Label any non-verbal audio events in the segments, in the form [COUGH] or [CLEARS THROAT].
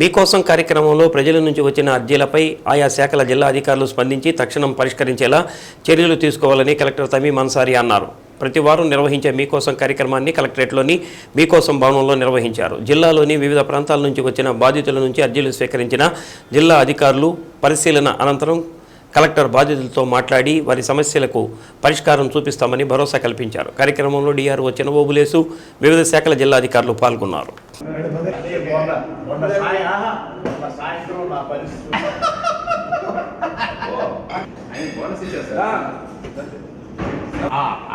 మీకోసం కార్యక్రమంలో ప్రజల నుంచి వచ్చిన అర్జీలపై ఆయా శాఖల జిల్లా అధికారులు స్పందించి తక్షణం పరిష్కరించేలా చర్యలు తీసుకోవాలని కలెక్టర్ తమీం అన్సారీ అన్నారు. ప్రతి వారం నిర్వహించే మీకోసం కార్యక్రమాన్ని కలెక్టరేట్లోని మీకోసం భవనంలో నిర్వహించారు. జిల్లాలోని వివిధ ప్రాంతాల నుంచి వచ్చిన బాధితుల నుంచి అర్జీలు స్వీకరించిన జిల్లా అధికారులు పరిశీలన అనంతరం కలెక్టర్ బాధితులతో మాట్లాడి వారి సమస్యలకు పరిష్కారం చూపిస్తామని భరోసా కల్పించారు. కార్యక్రమంలో డిఆర్ఓ చినబోబులేసు వివిధ శాఖల జిల్లా అధికారులు పాల్గొన్నారు.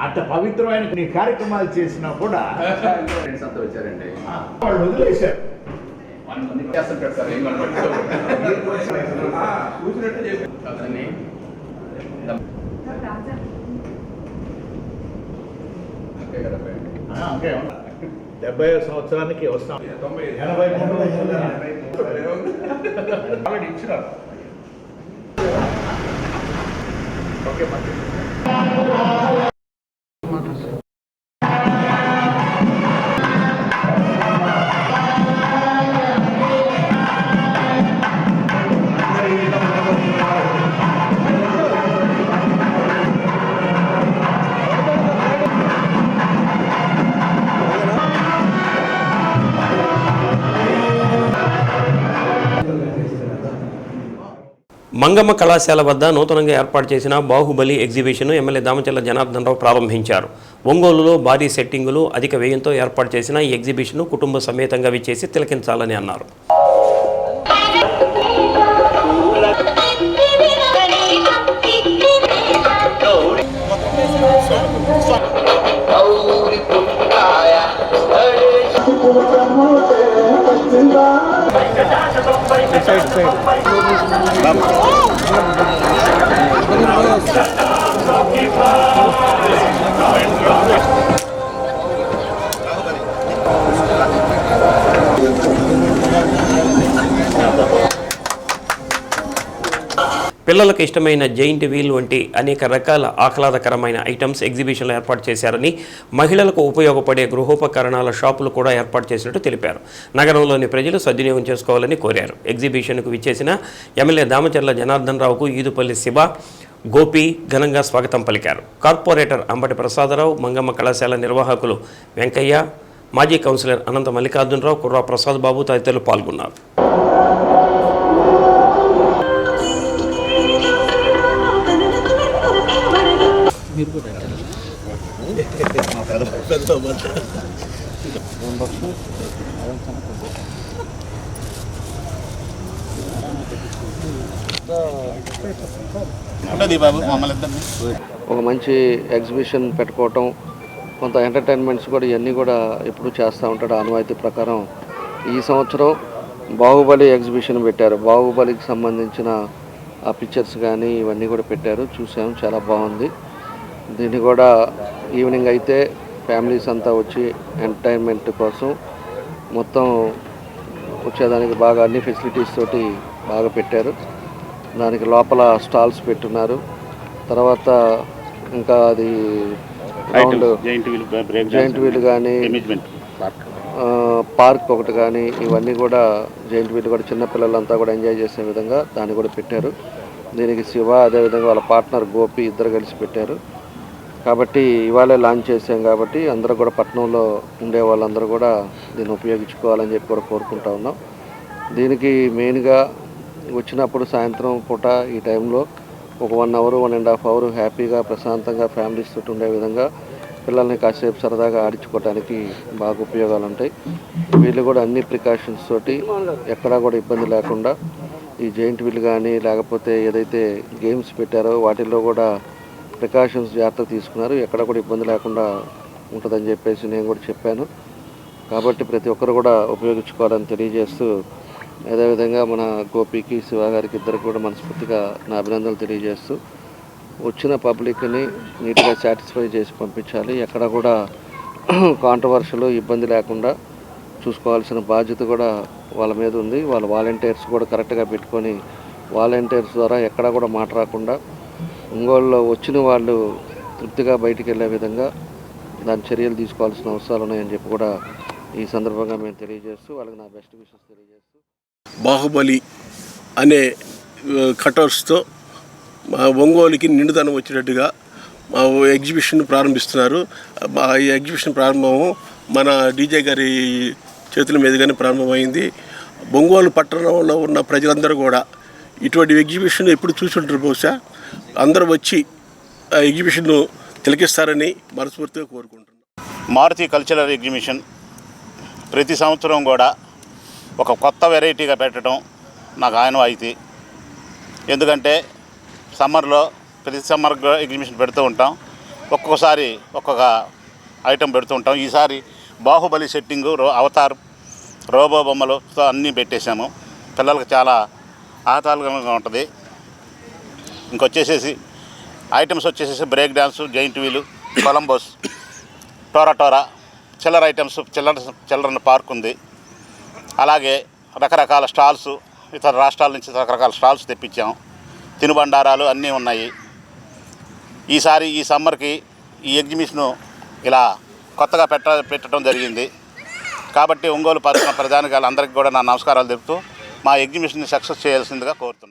అంత పవిత్రమైన కార్యక్రమాలు చేసినా కూడా వాళ్ళు వదిలేశారు. అతన్ని డెబ్బై సంవత్సరానికి వస్తాం. తొంభై ఎనభై మూడు ఇచ్చినారు. ఓకే మంచి మంగమ్మ కళాశాల వద్ద నూతనంగా ఏర్పాటు చేసిన బాహుబలి ఎగ్జిబిషన్ ఎమ్మెల్యే దామచల్ల జనార్దన్ రావు ప్రారంభించారు. ఒంగోలులో భారీ సెట్టింగులు అధిక వ్యయంతో ఏర్పాటు చేసిన ఈ ఎగ్జిబిషన్ కుటుంబ సమేతంగా విచ్చేసి తిలకించాలని అన్నారు. Third, third. Bam. పిల్లలకు ఇష్టమైన జైంట్ వీల్ వంటి అనేక రకాల ఆహ్లాదకరమైన ఐటమ్స్ ఎగ్జిబిషన్లో ఏర్పాటు చేశారని మహిళలకు ఉపయోగపడే గృహోపకరణాల షాపులు కూడా ఏర్పాటు చేసినట్టు తెలిపారు. నగరంలోని ప్రజలు సద్వినియోగం చేసుకోవాలని కోరారు. ఎగ్జిబిషన్కు విచ్చేసిన ఎమ్మెల్యే దామచర్ల జనార్దన్ రావుకు ఈదుపల్లి శివ గోపి ఘనంగా స్వాగతం పలికారు. కార్పొరేటర్ అంబటి ప్రసాదరావు మంగమ్మ కళాశాల నిర్వాహకులు వెంకయ్య మాజీ కౌన్సిలర్ అనంత మల్లికార్జునరావు కుర్రా ప్రసాద్ బాబు తదితరులు పాల్గొన్నారు. మమ్మల్ని ఇద్దరిని ఒక మంచి ఎగ్జిబిషన్ పెట్టుకోవటం కొంత ఎంటర్టైన్మెంట్స్ కూడా ఇవన్నీ కూడా ఎప్పుడు చేస్తూ ఉంటాడు ఆనవాయితీ ప్రకారం. ఈ సంవత్సరం బాహుబలి ఎగ్జిబిషన్ పెట్టారు. బాహుబలికి సంబంధించిన ఆ పిక్చర్స్ కానీ ఇవన్నీ కూడా పెట్టారు. చూసాము చాలా బాగుంది. దీన్ని కూడా ఈవినింగ్ అయితే ఫ్యామిలీస్ అంతా వచ్చి ఎంటర్టైన్మెంట్ కోసం మొత్తం వచ్చేదానికి బాగా అన్ని ఫెసిలిటీస్ తోటి బాగా పెట్టారు. దానికి లోపల స్టాల్స్ పెట్టున్నారు. తర్వాత ఇంకా అది జైంట్ జాయింట్ వీల్ కానీ పార్క్ పార్క్ ఒకటి కానీ ఇవన్నీ కూడా జాయింట్ వీల్ కూడా చిన్నపిల్లలంతా కూడా ఎంజాయ్ చేసే విధంగా దాన్ని కూడా పెట్టారు. దీనికి శివ అదేవిధంగా వాళ్ళ పార్ట్నర్ గోపి ఇద్దరు కలిసి పెట్టారు. కాబట్టి ఇవాళే లాంచ్ చేసాం కాబట్టి అందరూ కూడా పట్టణంలో ఉండే వాళ్ళందరూ కూడా దీన్ని ఉపయోగించుకోవాలని చెప్పి కూడా కోరుకుంటా ఉన్నాం. దీనికి మెయిన్గా వచ్చినప్పుడు సాయంత్రం పూట ఈ టైంలో ఒక one hour one and half hour హ్యాపీగా ప్రశాంతంగా ఫ్యామిలీస్ తోటి ఉండే విధంగా పిల్లల్ని కాసేపు సరదాగా ఆడించుకోవడానికి బాగా ఉపయోగాలు ఉంటాయి. వీళ్ళు కూడా అన్ని ప్రికాషన్స్ తోటి ఎక్కడా కూడా ఇబ్బంది లేకుండా ఈ జైంట్ వీల్ కానీ లేకపోతే ఏదైతే గేమ్స్ పెట్టారో వాటిల్లో కూడా ప్రికాషన్స్ జాగ్రత్త తీసుకున్నారు. ఎక్కడ కూడా ఇబ్బంది లేకుండా ఉంటుందని చెప్పేసి నేను కూడా చెప్పాను. కాబట్టి ప్రతి ఒక్కరు కూడా ఉపయోగించుకోవాలని తెలియజేస్తూ అదేవిధంగా మన గోపికి శివ గారికి ఇద్దరికి కూడా మనస్ఫూర్తిగా నా అభినందనలు తెలియజేస్తూ వచ్చిన పబ్లిక్ని నీట్గా సాటిస్ఫై చేసి పంపించాలి. ఎక్కడ కూడా [CLEARS THROAT] కాంట్రవర్షలు ఇబ్బంది లేకుండా చూసుకోవాల్సిన బాధ్యత కూడా వాళ్ళ మీద ఉంది. వాళ్ళ వాలంటీర్స్ కూడా కరెక్ట్గా పెట్టుకొని వాలంటీర్స్ ద్వారా ఎక్కడా కూడా మాట రాకుండా ఒంగోలులో వచ్చిన వాళ్ళు తృప్తిగా బయటికి వెళ్ళే విధంగా దాని చర్యలు తీసుకోవాల్సిన అవసరాలు ఉన్నాయని చెప్పి కూడా ఈ సందర్భంగా మేము తెలియజేస్తూ వాళ్ళకి నా బెస్ట్ విషెస్ తెలియజేస్తూ బాహుబలి అనే కటర్స్తో మా ఒంగోలుకి నిండుదనం వచ్చినట్టుగా మా ఎగ్జిబిషన్ ప్రారంభిస్తున్నారు. మా ఈ ఎగ్జిబిషన్ ప్రారంభం మన డీజే గారి చేతుల మీదుగానే ప్రారంభమైంది. ఒంగోలు పట్టణంలో ఉన్న ప్రజలందరూ కూడా ఇటువంటి ఎగ్జిబిషన్ ఎప్పుడు చూసుంటారు బహుశా? అందరూ వచ్చి ఆ ఎగ్జిబిషన్ను తిలకిస్తారని మనస్ఫూర్తిగా కోరుకుంటున్నాను మారుతి కల్చరల్ ఎగ్జిబిషన్ ప్రతి సంవత్సరం కూడా ఒక కొత్త వెరైటీగా పెట్టడం నాకు ఆనవాయితీ. ఎందుకంటే సమ్మర్లో ప్రతి సమ్మర్ ఎగ్జిబిషన్ పెడుతూ ఉంటాం. ఒక్కొక్కసారి ఒక్కొక్క ఐటెం పెడుతూ ఉంటాం. ఈసారి బాహుబలి సెట్టింగు రో అవతార్ రోబో బొమ్మలతో అన్నీ పెట్టేశాము. పిల్లలకు చాలా ఆహ్లాదకరంగా ఉంటుంది. ఇంకొచ్చేసేసి ఐటమ్స్ వచ్చేసేసి break dance giant wheel Columbus tora tora చిల్లర ఐటమ్స్ చిల్లర చిల్లర పార్క్ ఉంది. అలాగే రకరకాల స్టాల్స్ ఇతర రాష్ట్రాల నుంచి రకరకాల స్టాల్స్ తెప్పించాం. తినుబండారాలు అన్నీ ఉన్నాయి. ఈసారి ఈ సమ్మర్కి ఈ ఎగ్జిబిషను ఇలా కొత్తగా పెట్ట పెట్టడం జరిగింది. కాబట్టి ఒంగోలు పర్గణ ప్రధాని గారు అందరికీ కూడా నా నమస్కారాలు తెలుపుతూ మా ఎగ్జిబిషన్ని సక్సెస్ చేయాల్సిందిగా కోరుతున్నాను.